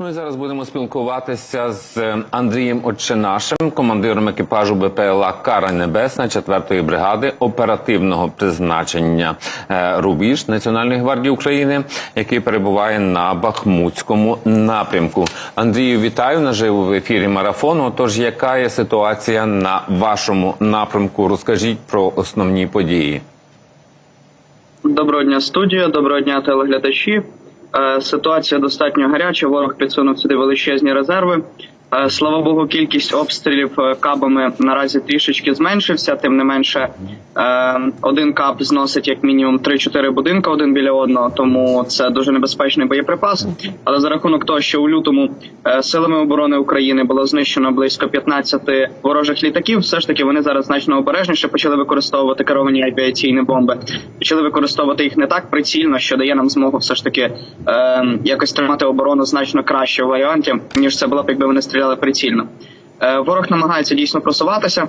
І зараз будемо спілкуватися з е, Андрієм Отчинашем, командиром екіпажу БПЛА Кара Небесна 4-ї бригади оперативного призначення е, Рубіж Національної гвардії України, який перебуває на Бахмутському напрямку. Андрію, вітаю наживо в ефірі марафону. Тож, яка є ситуація на вашому напрямку? Розкажіть про основні події. Доброго дня, студія. Доброго дня, телеглядачі. Е, Ситуація достатньо гаряча. Ворог підсунув сюди величезні резерви. Е, Слава Богу, кількість обстрілів е, кабами наразі трішечки зменшився. Тим не менше, е, один каб зносить як мінімум 3-4 будинки один біля одного, тому це дуже небезпечний боєприпас. Але за рахунок того, що у лютому силами оборони України було знищено близько 15 ворожих літаків, все ж таки вони зараз значно обережніше почали використовувати керовані авіаційні бомби. Почали використовувати їх не так прицільно, що дає нам змогу все ж таки е, якось тримати оборону значно краще в варіанті, ніж це було б, якби вони стріляли прицільно. Е, ворог намагається дійсно просуватися.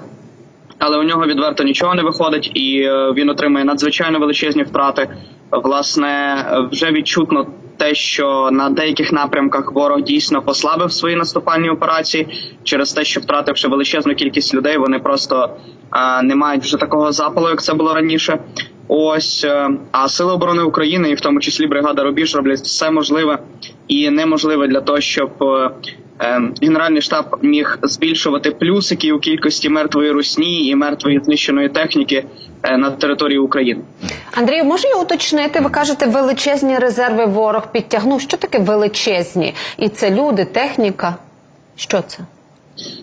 Але у нього відверто нічого не виходить, і е, він отримує надзвичайно величезні втрати. Власне, вже відчутно те, що на деяких напрямках ворог дійсно послабив свої наступальні операції через те, що втративши величезну кількість людей, вони просто е, не мають вже такого запалу, як це було раніше. Ось а сили оборони України, і в тому числі бригада Рубіж, роблять все можливе і неможливе для того, щоб Генеральний штаб міг збільшувати плюсики у кількості мертвої русні і мертвої знищеної техніки е, на території України. Андрію, можу я уточнити? Ви кажете, величезні резерви ворог підтягнув. Що таке величезні? І це люди, техніка. Що це?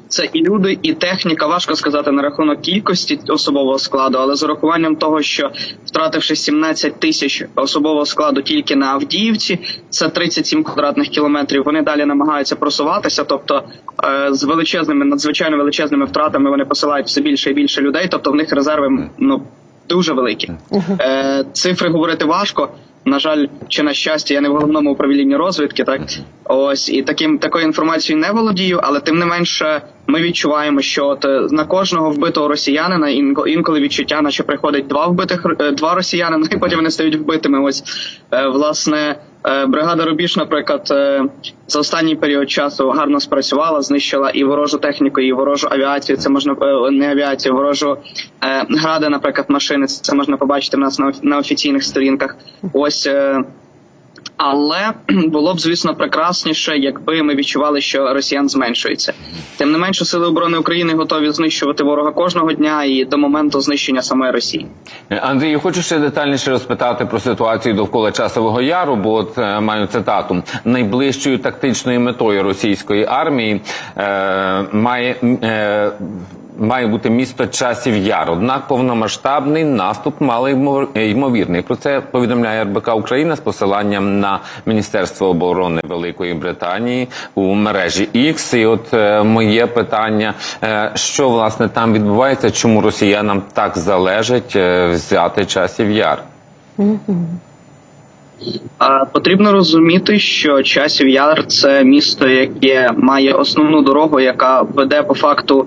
Це і люди, і техніка. Важко сказати на рахунок кількості особового складу, але з урахуванням того, що втративши 17 тисяч особового складу тільки на Авдіївці, це 37 квадратних кілометрів. Вони далі намагаються просуватися. Тобто е, з величезними, надзвичайно величезними втратами вони посилають все більше і більше людей. Тобто в них резерви ну дуже великі. Е, цифри говорити важко. На жаль, чи на щастя, я не в головному управлінні розвідки, так ось і таким такою інформацією не володію, але тим не менше, ми відчуваємо, що от е, на кожного вбитого росіянина інко- інколи відчуття, наче приходить два вбитих е, два росіянина, і потім вони стають вбитими. Ось е, власне. Е, Бригада Рубіж, наприклад, е, за останній період часу гарно спрацювала, знищила і ворожу техніку, і ворожу авіацію. Це можна е, не авіацію, ворожу гради, наприклад, машини. Це можна побачити в нас на, на офіційних сторінках. Ось. Але було б, звісно, прекрасніше, якби ми відчували, що росіян зменшується. Тим не менше, сили оборони України готові знищувати ворога кожного дня і до моменту знищення самої Росії. Е, Андрію, хочу ще детальніше розпитати про ситуацію довкола часового яру, бо от е, маю цитату найближчою тактичною метою російської армії е, має. Е, Має бути місто часів яр. Однак повномасштабний наступ ймо- ймовірний. Про це повідомляє РБК Україна з посиланням на Міністерство оборони Великої Британії у мережі X. І от е, моє питання: е, що власне там відбувається? Чому росіянам так залежить е, взяти часів яр? Потрібно розуміти, що часів яр це місто, яке має основну дорогу, яка веде по факту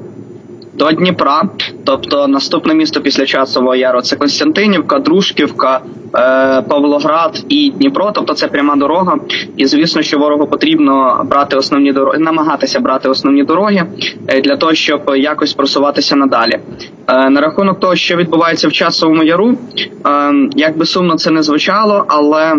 до Дніпра. Тобто наступне місто після часового яру це Константинівка, Дружківка, е, Павлоград і Дніпро. Тобто це пряма дорога. І звісно, що ворогу потрібно брати основні дороги, намагатися брати основні дороги е, для того, щоб якось просуватися надалі. Е, на рахунок того, що відбувається в часовому яру, е, як би сумно це не звучало, але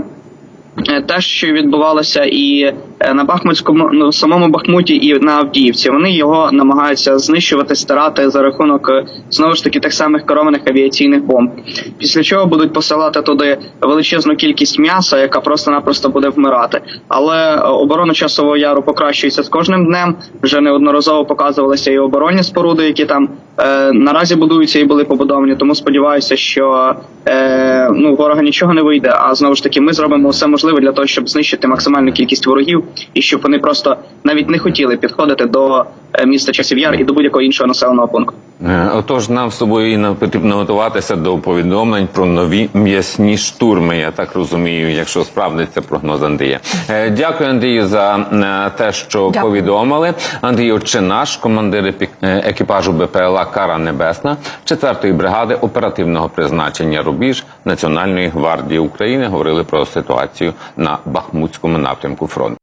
те, що відбувалося і е, на Бахмутському, ну, самому Бахмуті, і на Авдіївці, вони його намагаються знищувати, стирати за рахунок е, знову ж таки тих самих керованих авіаційних бомб. Після чого будуть посилати туди величезну кількість м'яса, яка просто-напросто буде вмирати. Але е, оборона часового яру покращується з кожним днем. Вже неодноразово показувалися і оборонні споруди, які там е, наразі будуються і були побудовані. Тому сподіваюся, що е, ну ворога нічого не вийде. А знову ж таки, ми зробимо все можливе для того, щоб знищити максимальну кількість ворогів, і щоб вони просто навіть не хотіли підходити до е, міста Часів Яр і до будь-якого іншого населеного пункту. Е, Отож, нам з тобою потрібно готуватися до повідомлень про нові м'ясні штурми. Я так розумію, якщо справдиться прогноз Андрія. Дякую, Андрію, за те, що Дякую. повідомили. Андрій Очинаш, командир епі- е, екіпажу БПЛА Кара Небесна, 4-ї бригади оперативного призначення Рубіж Національної гвардії України, говорили про ситуацію на Бахмутському напрямку фронту.